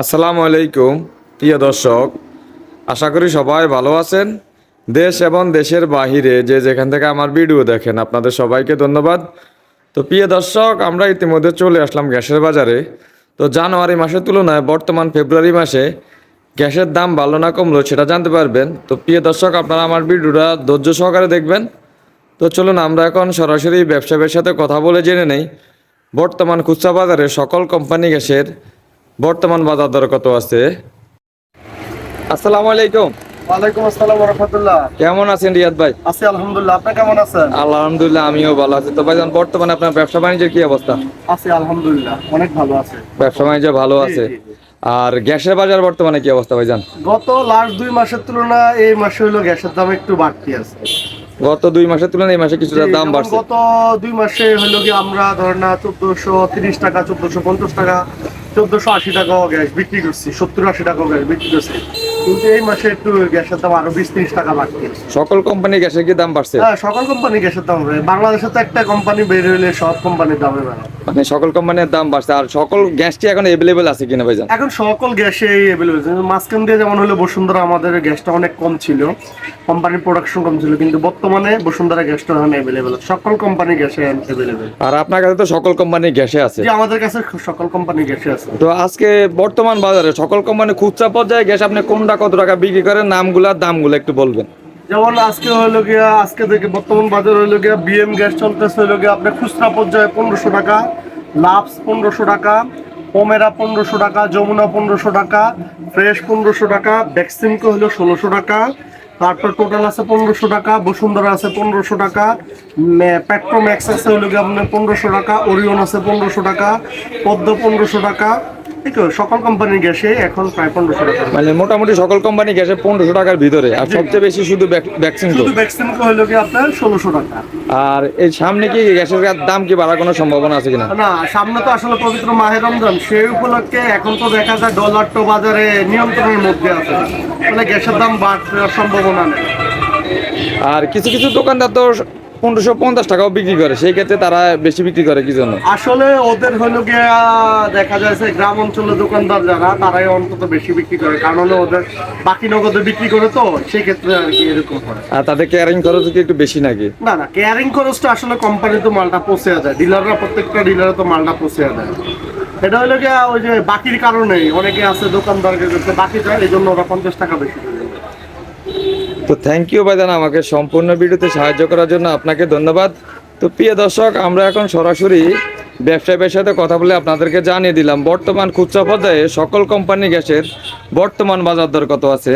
আসসালামু আলাইকুম, প্রিয় দর্শক। আশা করি সবাই ভালো আছেন। দেশ এবং দেশের বাহিরে যে যেখান থেকে আমার ভিডিও দেখেন, আপনাদের সবাইকে ধন্যবাদ। তো প্রিয় দর্শক, আমরা ইতিমধ্যে চলে আসলাম গ্যাসের বাজারে। তো জানুয়ারি মাসের তুলনায় বর্তমান ফেব্রুয়ারি মাসে গ্যাসের দাম ভালো না কমলো সেটা জানতে পারবেন। তো প্রিয় দর্শক, আপনারা আমার ভিডিওটা ধৈর্য সহকারে দেখবেন। তো চলুন, আমরা এখন সরাসরি ব্যবসায়ীর সাথে কথা বলে জেনে নেই। বর্তমান খুচরা বাজারে সকল কোম্পানি গ্যাসের বর্তমান বাজার দর কত আছে? আসসালামু আলাইকুম। ওয়ালাইকুম আসসালাম রহমতুল্লাহ কেমন আছেন রিয়াদ ভাই? আছি আলহামদুলিল্লাহ আপনি কেমন আছেন? আলহামদুলিল্লাহ আমিও ভালো আছি। তো ভাইজান বর্তমানে আপনার ব্যবসা বাণিজ্যের কি অবস্থা? আছি আলহামদুলিল্লাহ অনেক ভালো আছে। ব্যবসা বাণিজ্য ভালো আছে। জি, জি। আর গ্যাসের বাজার বর্তমানে কি অবস্থা ভাইজান? গত লাস্ট দুই মাসের তুলনায় এই মাসে হলো গ্যাসের দাম একটু বাড়তি আছে। গত দুই মাসের তুলনায় এই মাসে কিছুটা দাম বাড়ছে। গত দুই মাসে হলো কি আমরা ধরেন না চোদ্দশো তিরিশ টাকা চোদ্দশো পঞ্চাশ টাকা চোদ্দশো আশি টাকাও গ্যাস বিক্রি করছি সত্তর আশি টাকাও গ্যাস বিক্রি করছি। কিন্তু এই মাসে একটু গ্যাসের দাম আরও বিশ তিরিশ টাকা বাড়তি সকল কোম্পানি গ্যাসের কি দাম বাড়ছে? হ্যাঁ সকল কোম্পানি গ্যাসের দাম বাংলাদেশে তো একটা কোম্পানি বের হলে সব কোম্পানির দামে বাড়ে। মানে সকল কোম্পানির দাম বাড়ছে আর সকল গ্যাস কি এখন এভেলেবেল আছে কিনা ভাইজান? এখন সকল গ্যাসে অ্যাভেলেবেল মাঝখান দিয়ে যেমন হলো বসুন্ধরা আমাদের গ্যাসটা অনেক কম ছিল। কোম্পানির প্রোডাকশন কম ছিল কিন্তু বর্তমানে বসুন্ধরা গ্যাসটা এখন অ্যাভেলেবেল সকল কোম্পানি গ্যাসে অ্যাভেলেবেল আর আপনার কাছে তো সকল কোম্পানি গ্যাসে আছে। যে আমাদের কাছে সকল কোম্পানি গ্যাসে আছে। তো আজকে বর্তমান বাজারে সকল কোম্পানি খুচরা পর্যায়ে গ্যাস আপনি কোনটা কত টাকা বিক্রি করেন? নামগুলা দামগুলো একটু বলবেন। যেমন আজকে হলো গিয়া আজকে থেকে বর্তমান বাজার হলো গিয়া বিএম গ্যাস চলতেছে হলো গিয়া আপনার খুচরা পর্যায়ে পনেরোশো টাকা লাভস পনেরোশো টাকা ওমেরা পনেরোশো টাকা যমুনা পনেরোশো টাকা ফ্রেশ পনেরোশো টাকা ভ্যাকসিনকো হলো ষোলোশো টাকা তারপর টোটাল আছে পনেরোশো টাকা বসুন্ধরা আছে পনেরোশো টাকা পেট্রোম্যাক্স আছে হলো গিয়ে আপনার পনেরোশো টাকা ওরিয়ন আছে পনেরোশো টাকা পদ্ম পনেরোশো টাকা সকল কোম্পানির গ্যাসে এখন প্রায় পনেরোশো টাকা। মানে মোটামুটি সকল কোম্পানি গ্যাসে পনেরোশো টাকার ভিতরে আর সবচেয়ে বেশি শুধু ভ্যাকসিন শুধু হলো গিয়ে আপনার ষোলোশো টাকা। আর এই সামনে কি গ্যাসের দাম কি বাড়ার কোনো সম্ভাবনা আছে কিনা? না সামনে তো আসলে পবিত্র মাহের রমজান সেই উপলক্ষে এখন তো দেখা যায় ডলার তো বাজারে নিয়ন্ত্রণের মধ্যে আছে। মানে গ্যাসের দাম বাড়ার সম্ভাবনা নেই। আর কিছু কিছু দোকানদার তো পনেরোশো পঞ্চাশ টাকাও বিক্রি করে সেই ক্ষেত্রে তারা বেশি বিক্রি করে কি জন্য? আসলে ওদের হলো গিয়া দেখা যাচ্ছে গ্রাম অঞ্চলের দোকানদার যারা তারাই অন্তত বেশি বিক্রি করে কারণ হলো ওদের বাকি নগদে বিক্রি করে তো সেই ক্ষেত্রে আর কি এরকম হয়। আর তাদের ক্যারিং খরচ কি একটু বেশি নাকি? না না কেয়ারিং খরচটা আসলে কোম্পানি তো মালটা পৌঁছে দেয় ডিলাররা প্রত্যেকটা ডিলারে তো মালটা পৌঁছে দেয়। এটা হলো গিয়া ওই যে বাকির কারণেই অনেকে আছে দোকানদারকে বাকি যায় এই জন্য ওরা পঞ্চাশ টাকা বেশি দেয়। তো থ্যাংক ইউ ভাইজান আমাকে সম্পূর্ণ ভিডিওতে সাহায্য করার জন্য আপনাকে ধন্যবাদ। তো প্রিয় দর্শক, আমরা এখন সরাসরি ব্যবসায়ীদের সাথে কথা বলে আপনাদেরকে জানিয়ে দিলাম, বর্তমান খুচরা পর্যায়ে সকল কোম্পানি গ্যাসের বর্তমান বাজার দর কত আছে?